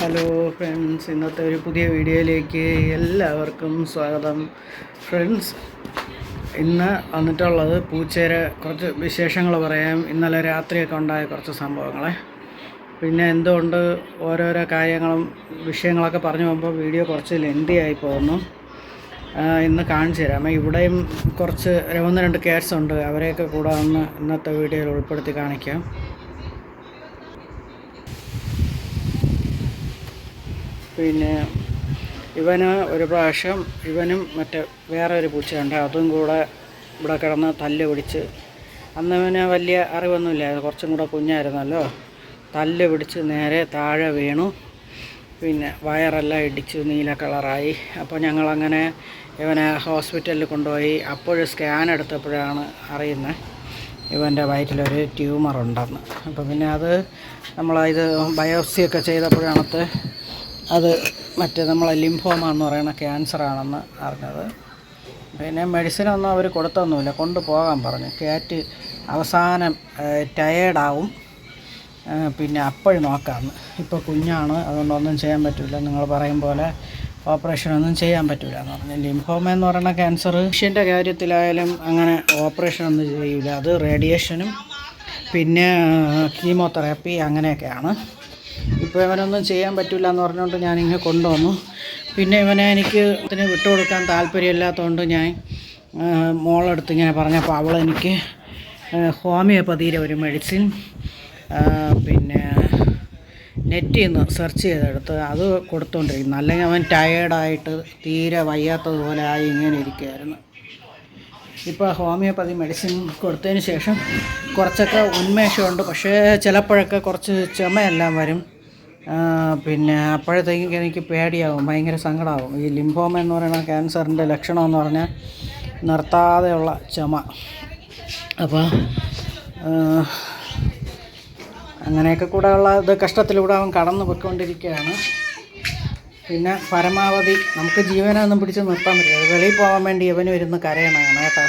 Hello friends ഇന്നത്തെ ഒരു പുതിയ വീഡിയോയിലേക്ക് എല്ലാവർക്കും സ്വാഗതം. ഫ്രണ്ട്സ് ഇന്ന് വന്നിട്ടുള്ളത് പൂച്ചേരെ കുറച്ച് വിശേഷങ്ങൾ പറയാം. ഇന്നലെ രാത്രിയൊക്കെ ഉണ്ടായ കുറച്ച് സംഭവങ്ങളെ. പിന്നെ എന്തുകൊണ്ട് ഓരോരോ കാര്യങ്ങളും വിഷയങ്ങളൊക്കെ പറഞ്ഞു പോകുമ്പോൾ വീഡിയോ കുറച്ച് ലെന്തി ആയി പോകുന്നു. ഇന്ന് കാണിച്ചു തരാം. ഇവിടെയും കുറച്ച് ഒന്ന് രണ്ട് കേസ് ഉണ്ട്. അവരെയൊക്കെ കൂടെ ഒന്ന് ഇന്നത്തെ വീഡിയോയിൽ ഉൾപ്പെടുത്തി കാണിക്കാം. പിന്നെ ഇവന് ഒരു പ്രാവശ്യം ഇവനും മറ്റേ വേറെ ഒരു പൂച്ചയുണ്ട്. അതും കൂടെ ഇവിടെ കിടന്ന് തല്ല് പിടിച്ച്. അന്ന് ഇവന് വലിയ അറിവൊന്നുമില്ല. കുറച്ചും കൂടെ കുഞ്ഞായിരുന്നല്ലോ. തല്ല് പിടിച്ച് നേരെ താഴെ വീണു. പിന്നെ വയറെല്ലാം ഇടിച്ച് നീല കളറായി. അപ്പോൾ ഞങ്ങളങ്ങനെ ഇവനെ ഹോസ്പിറ്റലിൽ കൊണ്ടുപോയി. അപ്പോഴും സ്കാൻ എടുത്തപ്പോഴാണ് അറിയുന്നത് ഇവന്റെ വയറ്റിലൊരു ട്യൂമർ ഉണ്ടെന്ന് അപ്പോൾ പിന്നെ അത് നമ്മളത് ബയോപ്സിയൊക്കെ ചെയ്തപ്പോഴാണത്തെ അത് മറ്റേ നമ്മളെ ലിംഫോമ എന്ന് പറയുന്ന ക്യാൻസർ ആണെന്ന് അറിഞ്ഞത്. പിന്നെ മെഡിസിനൊന്നും അവർ കൊടുത്തൊന്നുമില്ല. കൊണ്ടുപോകാൻ പറഞ്ഞു. കാറ്റ് അവസാനം ടയേർഡാവും പിന്നെ അപ്പോഴും നോക്കാമെന്ന് ഇപ്പോൾ കുഞ്ഞാണ് അതുകൊണ്ടൊന്നും ചെയ്യാൻ പറ്റില്ല നിങ്ങൾ പറയും പോലെ ഓപ്പറേഷൻ ഒന്നും ചെയ്യാൻ പറ്റില്ല എന്ന് പറഞ്ഞു. ലിംഫോമ എന്ന് പറയുന്ന ക്യാൻസർ മനുഷ്യന്റെ കാര്യത്തിലായാലും അങ്ങനെ ഓപ്പറേഷൻ ഒന്നും ചെയ്യില്ല. അത് റേഡിയേഷനും പിന്നെ കീമോതെറാപ്പി അങ്ങനെയൊക്കെയാണ്. ഇപ്പോൾ ഇവനൊന്നും ചെയ്യാൻ പറ്റില്ല എന്ന് പറഞ്ഞുകൊണ്ട് ഞാൻ ഞാനിങ്ങനെ കൊണ്ടുവന്നു. പിന്നെ ഇവനെ എനിക്ക് ഇതിന് വിട്ടുകൊടുക്കാൻ താല്പര്യമില്ലാത്തതുകൊണ്ട് ഞാൻ മോളെടുത്ത് ഇങ്ങനെ പറഞ്ഞപ്പോൾ അവളെനിക്ക് ഹോമിയോപ്പതിയിലെ ഒരു മെഡിസിൻ പിന്നെ നെറ്റിൽ നിന്ന് സെർച്ച് ചെയ്തെടുത്ത് അത് കൊടുത്തുകൊണ്ടിരിക്കുന്നു അല്ലെങ്കിൽ അവൻ ടയേർഡായിട്ട് തീരെ വയ്യാത്തതുപോലെ ആയി ഇങ്ങനെ ഇരിക്കുകയായിരുന്നു ഇപ്പോൾ ഹോമിയോപ്പതി മെഡിസിൻ കൊടുത്തതിന് ശേഷം കുറച്ചൊക്കെ ഉന്മേഷമുണ്ട്. പക്ഷേ ചിലപ്പോഴൊക്കെ കുറച്ച് ചുമയെല്ലാം വരും. പിന്നെ അപ്പോഴത്തേക്കും എനിക്ക് പേടിയാവും ഭയങ്കര സങ്കടമാവും ഈ ലിംഫോമ എന്ന് പറയുന്ന ക്യാൻസറിന്റെ ലക്ഷണം എന്ന് പറഞ്ഞാൽ നിർത്താതെയുള്ള ചുമ. അപ്പോൾ അങ്ങനെയൊക്കെ കൂടെ ഉള്ള ഇത് കഷ്ടത്തിലൂടെ അവൻ കടന്നു പോയിക്കൊണ്ടിരിക്കുകയാണ് പിന്നെ പരമാവധി നമുക്ക് ജീവനൊന്നും പിടിച്ച് നിർത്താൻ പറ്റില്ല. വെളിയിൽ പോകാൻ വേണ്ടി ഇവനും ഇരുന്ന് കരയണമാണ് കേട്ടോ.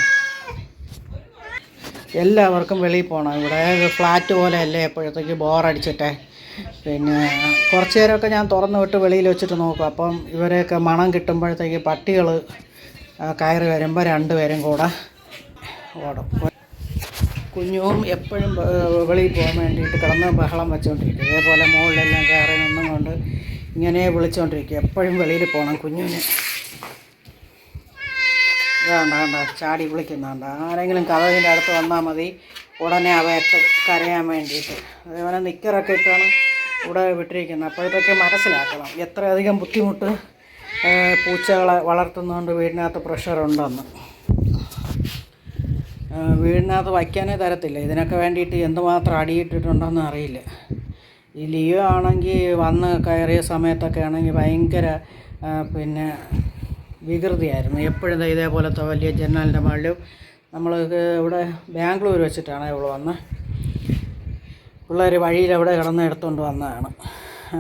എല്ലാവർക്കും വെളിയിൽ പോകണം ഇവിടെ ഫ്ലാറ്റ് പോലെ അല്ലേ എപ്പോഴത്തേക്ക് ബോറടിച്ചിട്ടേ പിന്നെ കുറച്ച് നേരമൊക്കെ ഞാൻ തുറന്ന് വിട്ട് വെളിയിൽ വെച്ചിട്ട് നോക്കും. അപ്പം ഇവരെയൊക്കെ മണം കിട്ടുമ്പോഴത്തേക്ക് പട്ടികൾ കയറി വരുമ്പോൾ രണ്ടുപേരും കൂടെ ഓടും. കുഞ്ഞും എപ്പോഴും വെളിയിൽ പോകാൻ വേണ്ടിയിട്ട് കിടന്ന് ബഹളം വെച്ചുകൊണ്ടിരിക്കും ഇതേപോലെ മുകളിലെല്ലാം കയറി നിന്നും കൊണ്ട് ഇങ്ങനെ വിളിച്ചുകൊണ്ടിരിക്കുക എപ്പോഴും വെളിയിൽ പോകണം കുഞ്ഞിന് വേണ്ട വേണ്ട ചാടി വിളിക്കുന്നുണ്ട്. ആരെങ്കിലും കഥകിന്റെ അടുത്ത് വന്നാൽ മതി. ഉടനെ അവയത്ത് കരയാൻ വേണ്ടിയിട്ട്. അതേപോലെ നിക്കറൊക്കെ ഇട്ടാണ് ഇവിടെ വിട്ടിരിക്കുന്നത്. അപ്പോഴത്തേക്ക് മനസ്സിലാക്കണം എത്രയധികം ബുദ്ധിമുട്ട് പൂച്ചകളെ വളർത്തുന്നതുകൊണ്ട് വീടിനകത്ത് പ്രഷറുണ്ടെന്ന് വീടിനകത്ത് വയ്ക്കാനേ തരത്തില്ല. ഇതിനൊക്കെ വേണ്ടിയിട്ട് എന്തുമാത്രം അടിയിട്ടിട്ടുണ്ടെന്ന് അറിയില്ല. ഈ ലിയോ ആണെങ്കിൽ വന്ന് കയറിയ സമയത്തൊക്കെ ആണെങ്കിൽ ഭയങ്കര പിന്നെ വികൃതിയായിരുന്നു. എപ്പോഴും ഇതേപോലത്തെ വലിയ ജനലിന്റെ മുകളിലും നമ്മൾ ഇവിടെ ബാംഗ്ലൂർ വെച്ചിട്ടാണ് ഇവൾ വന്ന്. പിള്ളേർ വഴിയിൽ അവിടെ കിടന്ന് എടുത്തുകൊണ്ട് വന്നതാണ്.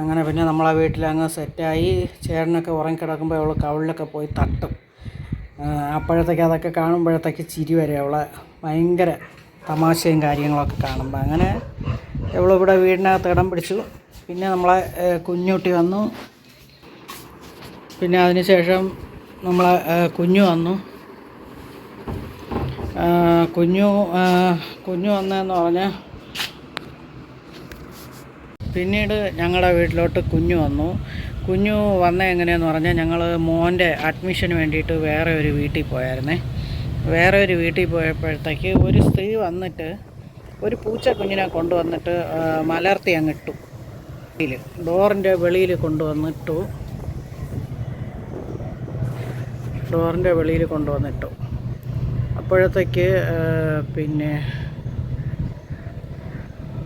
അങ്ങനെ പിന്നെ നമ്മളെ വീട്ടിൽ അങ്ങ് സെറ്റായി ചേട്ടനൊക്കെ ഉറങ്ങിക്കിടക്കുമ്പോൾ അവൾ കവിളിലൊക്കെ പോയി തട്ടും. അപ്പോഴത്തേക്ക് അതൊക്കെ കാണുമ്പോഴത്തേക്ക് ചിരി വരെ അവളെ. ഭയങ്കര തമാശയും കാര്യങ്ങളൊക്കെ കാണുമ്പോൾ അങ്ങനെ ഇവളിവിടെ വീടിനകത്ത് ഇടം പിടിച്ചു. പിന്നെ നമ്മളെ കുഞ്ഞുട്ടി വന്നു. പിന്നെ അതിനുശേഷം നമ്മളെ കുഞ്ഞു വന്നു. കുഞ്ഞു കുഞ്ഞു വന്നതെന്ന് പറഞ്ഞാൽ പിന്നീട് ഞങ്ങളുടെ വീട്ടിലോട്ട് കുഞ്ഞു വന്നു. കുഞ്ഞു വന്ന എങ്ങനെയെന്ന് പറഞ്ഞാൽ ഞങ്ങൾ മോന്റെ അഡ്മിഷന് വേണ്ടിയിട്ട് വേറെ ഒരു വീട്ടിൽ പോയായിരുന്നേ. വേറെ ഒരു വീട്ടിൽ പോയപ്പോഴത്തേക്ക് ഒരു സ്ത്രീ വന്നിട്ട് ഒരു പൂച്ച കുഞ്ഞിനെ കൊണ്ടുവന്നിട്ട് മലർത്തി അങ്ങിട്ടു. ഡോറിന്റെ വെളിയിൽ കൊണ്ടുവന്നിട്ടു. ഡോറിന്റെ വെളിയിൽ കൊണ്ടുവന്നിട്ടു. അപ്പോഴത്തേക്ക് പിന്നെ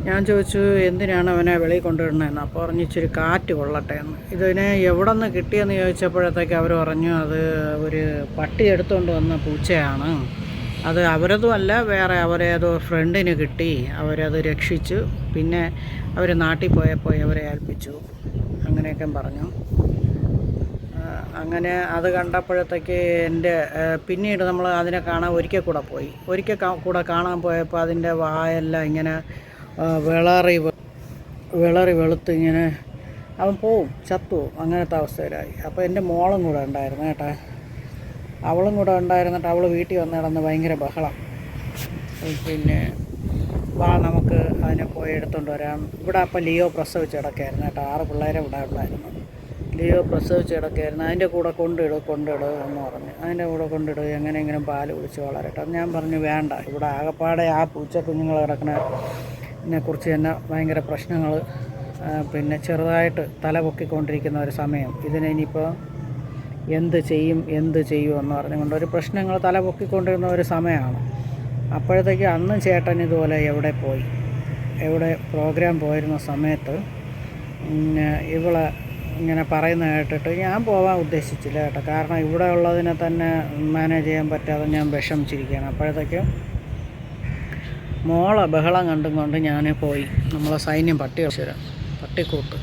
ഞാൻ ചോദിച്ചു എന്തിനാണ് അവനെ വെളിയിൽ കൊണ്ടുവരണമെന്ന് അപ്പോൾ പറഞ്ഞു ഇച്ചിരി കാറ്റ് കൊള്ളട്ടെ എന്ന്. ഇതിനെ എവിടെ നിന്ന് കിട്ടിയെന്ന് ചോദിച്ചപ്പോഴത്തേക്ക് അവർ പറഞ്ഞു അത് ഒരു പട്ടി എടുത്തുകൊണ്ട് വന്ന പൂച്ചയാണ്. അത് അവരതുമല്ല വേറെ അവരേതോ ഫ്രണ്ടിന് കിട്ടി. അവരത് രക്ഷിച്ചു. പിന്നെ അവർ നാട്ടിൽ പോയപ്പോൾ അവരെ ഏൽപ്പിച്ചു. അങ്ങനെയൊക്കെ പറഞ്ഞു. അങ്ങനെ അത് കണ്ടപ്പോഴത്തേക്ക് എന്റെ പിന്നീട് നമ്മൾ അതിനെ കാണാൻ ഒരിക്കൽ കൂടെ പോയി. ഒരിക്കൽ കൂടെ കാണാൻ പോയപ്പോൾ അതിന്റെ വായെല്ലാം ഇങ്ങനെ വിളറി വിളറി വെളുത്ത് ഇങ്ങനെ അവൻ പോവും ചത്തു അങ്ങനത്തെ അവസ്ഥയിലായി. അപ്പോൾ എന്റെ മോളും കൂടെ ഉണ്ടായിരുന്നു കേട്ടോ. അവളും കൂടെ ഉണ്ടായിരുന്നിട്ട് അവൾ വീട്ടിൽ വന്ന് കിടന്ന് ഭയങ്കര ബഹളം. പിന്നെ വാ നമുക്ക് അതിനെ പോയി എടുത്തുകൊണ്ട് വരാം. ഇവിടെ അപ്പം ലിയോ പ്രസവിച്ച് കിടക്കായിരുന്നു കേട്ടോ. ആറ് പിള്ളേരെ ഇവിടെ ഉണ്ടായിരുന്നു. ലിയോ പ്രസവിച്ച് കിടക്കായിരുന്നു. അതിന്റെ കൂടെ കൊണ്ടിടും കൊണ്ടിട് എന്ന് പറഞ്ഞു. അതിന്റെ കൂടെ കൊണ്ടിടും എങ്ങനെയെങ്കിലും പാൽ കുടിച്ച് വളരട്ടെ. ഞാൻ പറഞ്ഞു വേണ്ട. ഇവിടെ ആകെപ്പാടെ ആ പൂച്ച കുഞ്ഞുങ്ങൾ കിടക്കണതിനെ കുറിച്ച് തന്നെ ഭയങ്കര പ്രശ്നങ്ങൾ പിന്നെ ചെറുതായിട്ട് തല പൊക്കിക്കൊണ്ടിരിക്കുന്ന ഒരു സമയം. ഇതിനെ ഇനിയിപ്പോൾ എന്ത് ചെയ്യും എന്ത് ചെയ്യും എന്ന് പറഞ്ഞുകൊണ്ട് ഒരു പ്രശ്നങ്ങൾ തല പൊക്കിക്കൊണ്ടിരുന്ന ഒരു സമയമാണ് അപ്പോഴത്തേക്ക് അന്ന് ചേട്ടൻ ഇതുപോലെ എവിടെ പോയി? എവിടെ പ്രോഗ്രാം പോയിരുന്ന സമയത്ത് ഇവളെ ഇങ്ങനെ പറയുന്ന കേട്ടിട്ട് ഞാൻ പോകാൻ ഉദ്ദേശിച്ചില്ല കേട്ടോ. കാരണം ഇവിടെ ഉള്ളതിനെ തന്നെ മാനേജ് ചെയ്യാൻ പറ്റാതെ ഞാൻ വിഷമിച്ചിരിക്കുകയാണ്. അപ്പോഴത്തേക്ക് മോളെ ബഹളം കണ്ടും കൊണ്ട് ഞാൻ പോയി. നമ്മളെ സൈന്യം പട്ടി അടിച്ചുതരാം പട്ടിക്കൂട്ട്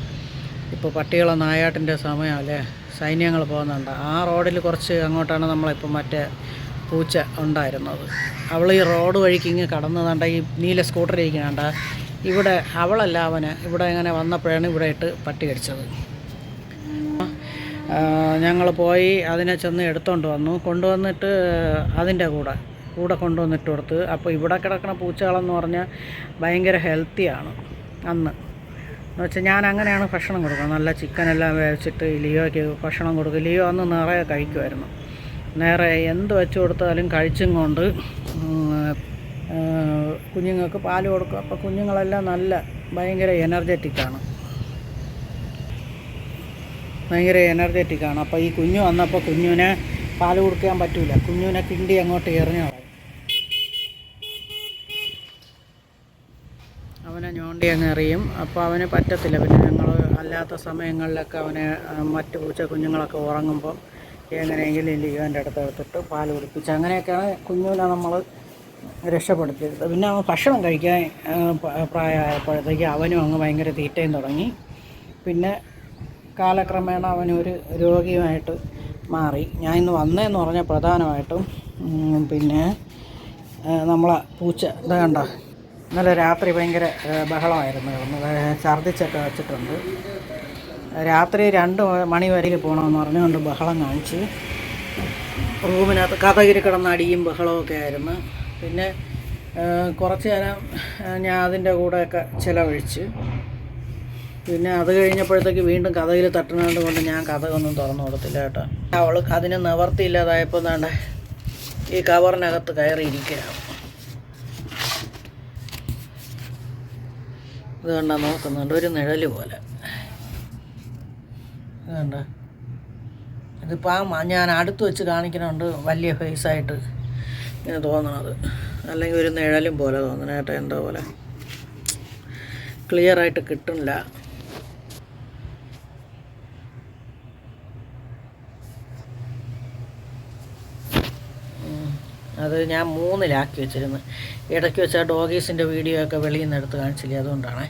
ഇപ്പോൾ പട്ടികളെ നായാട്ടിന്റെ സമയമല്ലേ സൈന്യങ്ങൾ പോകുന്നുണ്ട്. ആ റോഡിൽ കുറച്ച് അങ്ങോട്ടാണ് നമ്മളിപ്പോൾ മറ്റേ പൂച്ച ഉണ്ടായിരുന്നത്. അവൾ ഈ റോഡ് വഴിക്ക് ഇങ്ങ് കടന്നതാണ്ട ഈ നീല സ്കൂട്ടർ ഇരിക്കുന്നുണ്ട ഇവിടെ അവളല്ല അവന്. ഇവിടെ ഇങ്ങനെ വന്നപ്പോഴാണ് ഇവിടെ ഇട്ട് പട്ടി കടിച്ചത്. ഞങ്ങൾ പോയി അതിനെ ചെന്ന് എടുത്തുകൊണ്ട് വന്നു. കൊണ്ടുവന്നിട്ട് അതിന്റെ കൂടെ. കൂടെ കൊണ്ടുവന്നിട്ട് കൊടുത്ത്. അപ്പോൾ ഇവിടെ കിടക്കുന്ന പൂച്ചകളെന്ന് പറഞ്ഞാൽ ഭയങ്കര ഹെൽത്തിയാണ് അന്ന്. എന്ന് വെച്ചാൽ ഞാൻ അങ്ങനെയാണ് ഭക്ഷണം കൊടുക്കുന്നത്. നല്ല ചിക്കനെല്ലാം വേവിച്ചിട്ട് ലിയോയ്ക്ക് ഭക്ഷണം കൊടുക്കും. ലിയോ അന്ന് നിറയെ കഴിക്കുമായിരുന്നു നേരെ എന്ത് വെച്ച് കൊടുത്താലും കഴിച്ചും കൊണ്ട് കുഞ്ഞുങ്ങൾക്ക് പാൽ കൊടുക്കും. അപ്പോൾ കുഞ്ഞുങ്ങളെല്ലാം നല്ല ഭയങ്കര എനർജറ്റിക്കാണ് ഭയങ്കര എനർജറ്റിക്കാണ് അപ്പോൾ ഈ കുഞ്ഞു വന്നപ്പോൾ കുഞ്ഞുവിനെ പാൽ കൊടുക്കാൻ പറ്റൂല. കുഞ്ഞുവിനെ കിണ്ടി അങ്ങോട്ട് എറിഞ്ഞു അവനെ ഞോണ്ടി അങ്ങ് എറിയും. അപ്പോൾ അവന് പറ്റത്തില്ല. പിന്നെ ഞങ്ങൾ അല്ലാത്ത സമയങ്ങളിലൊക്കെ അവനെ മറ്റു പൂച്ച കുഞ്ഞുങ്ങളൊക്കെ ഉറങ്ങുമ്പോൾ എങ്ങനെയെങ്കിലും ലീവന്റെ അടുത്ത് എടുത്തിട്ട് പാൽ കുടിപ്പിച്ച് അങ്ങനെയൊക്കെയാണ് കുഞ്ഞുവിനെ നമ്മൾ രക്ഷപ്പെടുത്തിയത്. പിന്നെ അവൻ ഭക്ഷണം കഴിക്കാൻ പ്രായമായപ്പോഴത്തേക്ക് അവനും അങ്ങ് ഭയങ്കര തീറ്റയും തുടങ്ങി. പിന്നെ കാലക്രമേണ അവനൊരു രോഗിയുമായിട്ട് മാറി. ഞാൻ ഇന്ന് വന്നതെന്ന് പറഞ്ഞാൽ പ്രധാനമായിട്ടും പിന്നെ നമ്മളെ പൂച്ച ഇത് കണ്ട? ഇന്നലെ രാത്രി ഭയങ്കര ബഹളമായിരുന്നു. കിടന്നത് ഛർദ്ദിച്ചൊക്കെ വെച്ചിട്ടുണ്ട്. രാത്രി രണ്ട് മണി വരെ പോകണമെന്ന് പറഞ്ഞുകൊണ്ട് ബഹളം കാണിച്ച് റൂമിനകത്ത് കഥകിരി കിടന്ന അടിയും ബഹളമൊക്കെ ആയിരുന്നു. പിന്നെ കുറച്ച് നേരം ഞാൻ അതിന്റെ കൂടെയൊക്കെ ചിലവഴിച്ച് പിന്നെ അത് കഴിഞ്ഞപ്പോഴത്തേക്ക് വീണ്ടും കഥയിൽ തട്ടുന്നത് കൊണ്ട് ഞാൻ കഥകൊന്നും തുറന്നു കൊടുത്തില്ല കേട്ടോ. അവൾ അതിന് നിവർത്തിയില്ലാതായപ്പോൾ എന്താണ് ഈ കവറിനകത്ത് കയറിയിരിക്കുകയാണ്. ഇത് കണ്ട നോക്കുന്നുണ്ട് ഒരു നിഴൽ പോലെ. ഇത് കണ്ട. ഇതിപ്പോൾ ആ ഞാൻ അടുത്ത് വെച്ച് കാണിക്കുന്നുണ്ട് വലിയ ഫേസായിട്ട് ഇങ്ങനെ തോന്നണത്. അല്ലെങ്കിൽ ഒരു നിഴലും പോലെ തോന്നണേട്ടോ എന്തോ പോലെ. ക്ലിയറായിട്ട് കിട്ടുന്നില്ല. അത് ഞാൻ മൂന്നിലാക്കി വെച്ചിരുന്നു. ഇടയ്ക്ക് വെച്ച ഡോഗീസിന്റെ വീഡിയോ ഒക്കെ വെളിയിൽ നിന്ന് എടുത്ത് കാണിച്ചില്ലേ അതുകൊണ്ടാണ്.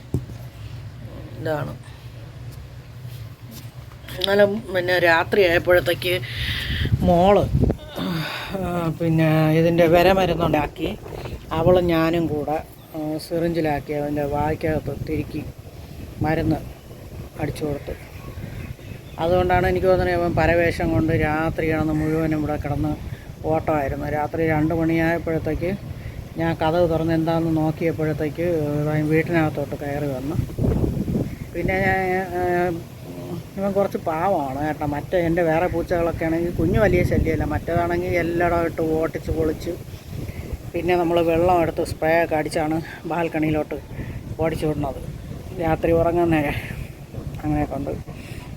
ഇതാണ്. ഇന്നലെ പിന്നെ രാത്രി ആയപ്പോഴത്തേക്ക് മോൾ പിന്നെ ഇതിന്റെ വിര മരുന്നുണ്ടാക്കി അവളും ഞാനും കൂടെ സിറിഞ്ചിലാക്കി അതിന്റെ വായ്ക്കകത്ത് തിരുക്കി മരുന്ന് അടിച്ചു കൊടുത്തു. അതുകൊണ്ടാണ് എനിക്ക് തോന്നുന്നത് അവൻ പരവേഷം കൊണ്ട് രാത്രി കിടന്ന് മുഴുവനും ഇവിടെ കിടന്ന് ഓട്ടമായിരുന്നു. രാത്രി രണ്ട് മണിയായപ്പോഴത്തേക്ക് ഞാൻ കഥവ് തുറന്ന് എന്താണെന്ന് നോക്കിയപ്പോഴത്തേക്ക് വീട്ടിനകത്തോട്ട് കയറി വന്നു. പിന്നെ ഞാൻ ഇവൻ കുറച്ച് പാവമാണ് കേട്ടോ. മറ്റേ എന്റെ വേറെ പൂച്ചകളൊക്കെ ആണെങ്കിൽ കുഞ്ഞു വലിയ ശല്യമല്ല. മറ്റേതാണെങ്കിൽ എല്ലായിടം ഇട്ട് ഓട്ടിച്ച് പൊളിച്ച് പിന്നെ നമ്മൾ വെള്ളം എടുത്ത് സ്പ്രേ ഒക്കെ അടിച്ചാണ് ബാൽക്കണിയിലോട്ട് ഓടിച്ചു വിടുന്നത്. രാത്രി ഉറങ്ങുന്നേ അങ്ങനെയൊക്കെ ഉണ്ട്.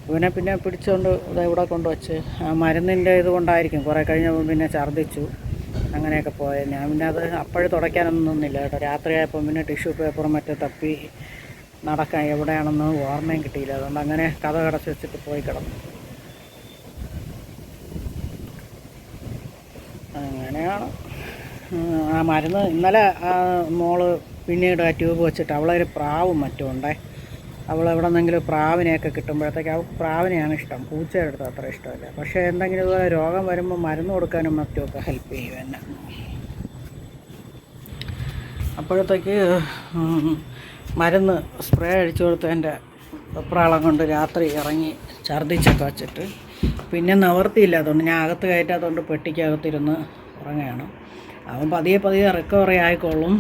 ഇവനെ പിന്നെ പിടിച്ചുകൊണ്ട് ഇവിടെ കൊണ്ടുവച്ച്. മരുന്നിന്റെ ഇത് കൊണ്ടായിരിക്കും കുറേ കഴിഞ്ഞപ്പോൾ പിന്നെ ഛർദ്ദിച്ചു. അങ്ങനെയൊക്കെ പോയത് ഞാൻ പിന്നെ അത് അപ്പോഴും തുടയ്ക്കാനൊന്നും നിന്നില്ല കേട്ടോ. രാത്രിയായപ്പോൾ പിന്നെ ടിഷ്യൂ പേപ്പറും മറ്റേ തപ്പി നടക്കാൻ എവിടെയാണെന്ന് ഓർമ്മയും കിട്ടിയില്ല. അതുകൊണ്ട് അങ്ങനെ കഥ കടച്ച് വെച്ചിട്ട് പോയി കിടന്നു. അങ്ങനെയാണ്. ആ മരുന്ന് ഇന്നലെ മോൾ പിന്നീട് ആ ട്യൂബ് വെച്ചിട്ട് അവളൊരു പ്രാവും മറ്റും ഉണ്ടേ. അവൾ എവിടെ നിന്നെങ്കിലും പ്രാവിനെയൊക്കെ കിട്ടുമ്പോഴത്തേക്ക് അവൾക്ക് പ്രാവിനെയാണ് ഇഷ്ടം. പൂച്ചയുടെ അടുത്ത് അത്ര ഇഷ്ടമല്ല. പക്ഷേ എന്തെങ്കിലും ഇതുപോലെ രോഗം വരുമ്പോൾ മരുന്ന് കൊടുക്കാനും മറ്റുമൊക്കെ ഹെൽപ്പ് ചെയ്യും എന്നെ. അപ്പോഴത്തേക്ക് മരുന്ന് സ്പ്രേ അടിച്ചു കൊടുത്തതിന്റെ വെപ്രാളം കൊണ്ട് രാത്രി ഇറങ്ങി ഛർദ്ദിച്ചൊക്കെ വച്ചിട്ട് പിന്നെ നിവർത്തിയില്ല അതുകൊണ്ട് ഞാൻ അകത്ത് കയറ്റാത്തതുകൊണ്ട് പെട്ടിക്കകത്തിരുന്ന് ഉറങ്ങുകയാണ്. അവൻ പതിയെ പതിയെ റിക്കവറി ആയിക്കോളും.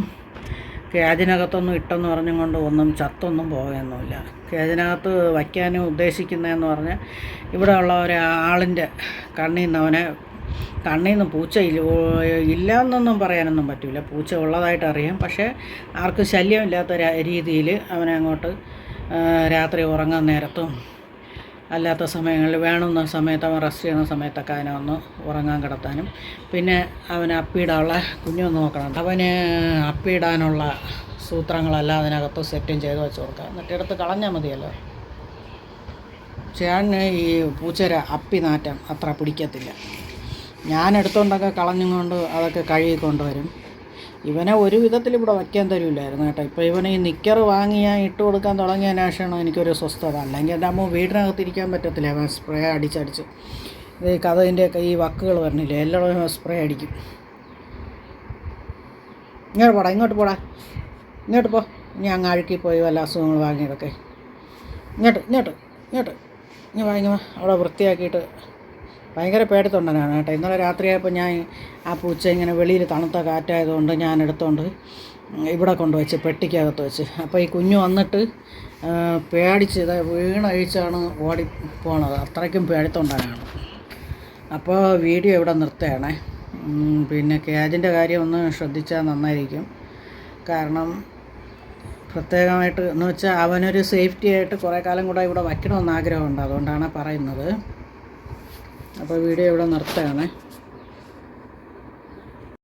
കേജിനകത്തൊന്നും ഇട്ടെന്ന് പറഞ്ഞും കൊണ്ട് ഒന്നും ചത്തൊന്നും പോകുകയൊന്നുമില്ല കേജിനകത്ത് വയ്ക്കാൻ ഉദ്ദേശിക്കുന്നതെന്ന് പറഞ്ഞാൽ ഇവിടെ ഉള്ള ഒരാളിന്റെ കണ്ണിൽ നിന്ന് അവനെ കണ്ണിൽ നിന്ന് പൂച്ച ഇല്ല എന്നൊന്നും പറയാനൊന്നും പറ്റില്ല പൂച്ച ഉള്ളതായിട്ട് അറിയാം. പക്ഷേ ആർക്കും ശല്യമില്ലാത്ത രീതിയിൽ അവനെ അങ്ങോട്ട് രാത്രി ഉറങ്ങാൻ നേരത്തും അല്ലാത്ത സമയങ്ങളിൽ വേണമെന്ന സമയത്ത് അവൻ റെസ്റ്റ് ചെയ്യുന്ന സമയത്തൊക്കെ അവനെ ഒന്ന് ഉറങ്ങാൻ കിടത്താനും. പിന്നെ അവന് അപ്പിയിടാനുള്ള കുഞ്ഞൊന്ന് നോക്കണം. അവന് അപ്പിയിടാനുള്ള സൂത്രങ്ങളെല്ലാം അതിനകത്ത് സെറ്റും ചെയ്ത് വെച്ച് കൊടുക്കുക എന്നിട്ട് എടുത്ത് കളഞ്ഞാൽ മതിയല്ലോ. ചേട്ടന് ഈ പൂച്ചര അപ്പി നാറ്റം അത്ര പിടിക്കത്തില്ല. ഞാൻ എടുത്തുകൊണ്ടൊക്കെ കളഞ്ഞും കൊണ്ട് അതൊക്കെ കഴുകി കൊണ്ടുവരും. ഇവനെ ഒരു വിധത്തിൽ ഇവിടെ വയ്ക്കാൻ തരില്ലായിരുന്നു കേട്ടോ. ഇപ്പോൾ ഇവനെ ഈ നിക്കർ വാങ്ങി ഞാൻ ഇട്ട് കൊടുക്കാൻ തുടങ്ങിയ ശേഷമാണ് എനിക്കൊരു സ്വസ്ഥത. അല്ലെങ്കിൽ എന്റെ അമ്മ വീടിനകത്തിരിക്കാൻ പറ്റത്തില്ല. അവൻ സ്പ്രേ അടിച്ചടിച്ച്. ഈ കഥന്റെയൊക്കെ ഈ വക്കുകൾ വരണില്ലേ എല്ലാവരും സ്പ്രേ അടിക്കും. ഇങ്ങോട്ട് പോടാ ഇങ്ങോട്ട് പോടാ. ഇങ്ങോട്ട് പോ. ഇനി അങ്ങ് അഴുക്കി പോയി വല്ല അസുഖങ്ങൾ വാങ്ങിയതൊക്കെ. ഇങ്ങോട്ട് ഇങ്ങോട്ട് ഇങ്ങോട്ട്. ഇനി വാങ്ങിയ വാ. അവിടെ വൃത്തിയാക്കിയിട്ട് ഭയങ്കര പേടിത്തൊണ്ടനാണ് കേട്ടോ. ഇന്നലെ രാത്രിയായപ്പോൾ ഞാൻ ആ പൂച്ച ഇങ്ങനെ വെളിയിൽ തണുത്ത കാറ്റായതുകൊണ്ട് ഞാൻ എടുത്തുകൊണ്ട് ഇവിടെ കൊണ്ടുവച്ച് പെട്ടിക്കകത്ത് വെച്ച്. അപ്പോൾ ഈ കുഞ്ഞു വന്നിട്ട് പേടിച്ച് ഇത് വീണഴിച്ചാണ് ഓടി പോണത്. അത്രയ്ക്കും പേടിത്തൊണ്ടനാണ്. അപ്പോൾ വീഡിയോ ഇവിടെ നിർത്തുകയാണേ. പിന്നെ ക്യാജിന്റെ കാര്യം ഒന്ന് ശ്രദ്ധിച്ചാൽ നന്നായിരിക്കും. കാരണം പ്രത്യേകമായിട്ട് എന്ന് വെച്ചാൽ അവനൊരു സേഫ്റ്റി ആയിട്ട് കുറേ കാലം കൂടെ ഇവിടെ വയ്ക്കണമെന്ന് ആഗ്രഹമുണ്ട്. അതുകൊണ്ടാണ് പറയുന്നത്. അപ്പോൾ വീഡിയോ ഇവിടെ നിർത്തുകയാണേ.